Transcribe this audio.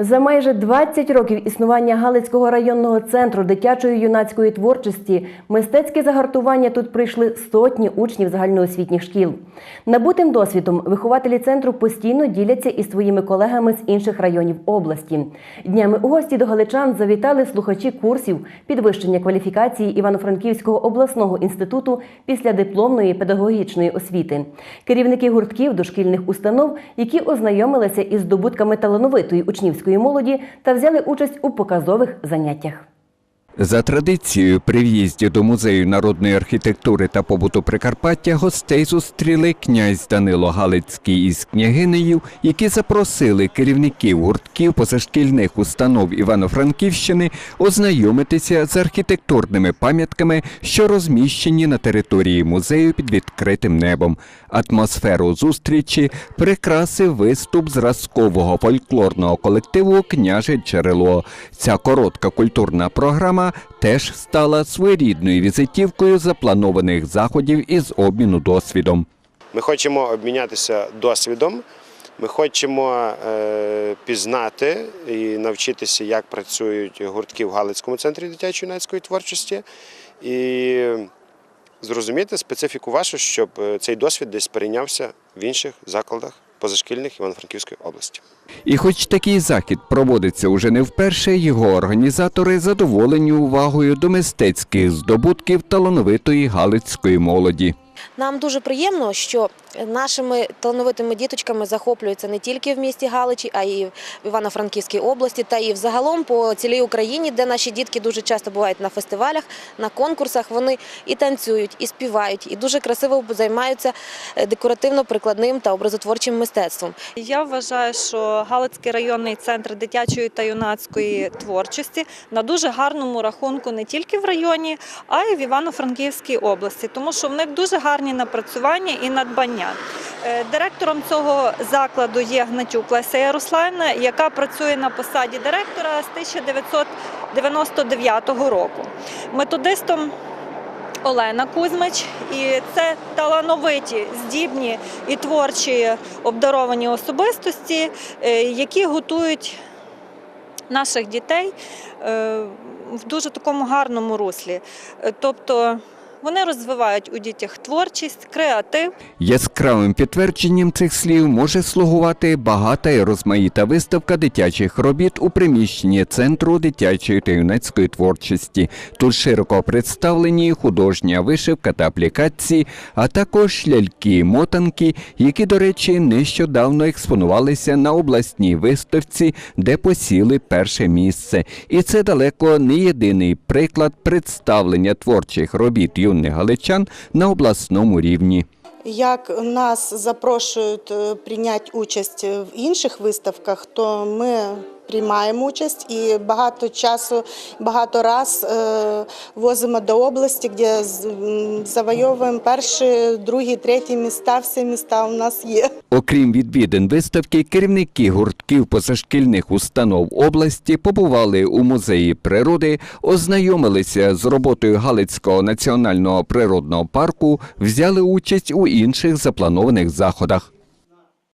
За майже 20 років існування Галицького районного центру дитячої юнацької творчості мистецьке загартування тут прийшли сотні учнів загальноосвітніх шкіл. Набутим досвідом вихователі центру постійно діляться із своїми колегами з інших районів області. Днями у гості до галичан завітали слухачі курсів підвищення кваліфікації Івано-Франківського обласного інституту після дипломної педагогічної освіти, керівники гуртків дошкільних установ, які ознайомилися із здобутками талановитої учнівської молоді та взяли участь у показових заняттях. За традицією, при в'їзді до музею народної архітектури та побуту Прикарпаття гостей зустріли князь Данило Галицький із княгинею, які запросили керівників гуртків позашкільних установ Івано-Франківщини ознайомитися з архітектурними пам'ятками, що розміщені на території музею під відкритим небом. Атмосферу зустрічі прикрасив виступ зразкового фольклорного колективу Княже Джерело. Ця коротка культурна програма теж стала своєрідною візитівкою запланованих заходів із обміну досвідом. Ми хочемо обмінятися досвідом. Ми хочемо е, пізнати і навчитися, як працюють гуртки в Галицькому центрі дитячої юнацької творчості, і зрозуміти специфіку вашу, щоб е, цей досвід десь перейнявся в інших закладах позашкільних Івано-Франківської області. І хоч такий захід проводиться уже не вперше, його організатори задоволені увагою до мистецьких здобутків талановитої галицької молоді. Нам дуже приємно, що нашими талановитими діточками захоплюються не тільки в місті Галичі, а й в Івано-Франківській області, та і взагалом по цілій Україні, де наші дітки дуже часто бувають на фестивалях, на конкурсах. Вони і танцюють, і співають, і дуже красиво займаються е, декоративно-прикладним та образотворчим мистецтвом. Я вважаю, що Галицький районний центр дитячої та юнацької творчості на дуже гарному рахунку не тільки в районі, а й в Івано-Франківській області, тому що в них дуже гарні напрацювання і надбання. Е, Директором цього закладу є Гнатюк Леся Ярославівна, яка працює на посаді директора з 1999 року. Методистом Олена Кузьмич, і це талановиті, здібні і творчі обдаровані особистості, е, які готують наших дітей е, в дуже такому гарному руслі. Тобто вони розвивають у дітях творчість, креатив. Яскравим підтвердженням цих слів може слугувати багата і розмаїта виставка дитячих робіт у приміщенні Центру дитячої та юнацької творчості. Тут широко представлені художня вишивка та аплікації, а також ляльки, мотанки, які, до речі, нещодавно експонувалися на обласній виставці, де посіли перше місце. І це далеко не єдиний приклад представлення творчих робіт юних галичан на обласному рівні. Як нас запрошують е, прийняти участь в інших виставках, то ми приймаємо участь і багато часу, багато раз е, возимо до області, де завойовуємо перші, другі, треті міста. Всі міста у нас є. Окрім відвідин виставки, керівники гуртків позашкільних установ області побували у музеї природи, ознайомилися з роботою Галицького національного природного парку, взяли участь у інших запланованих заходах.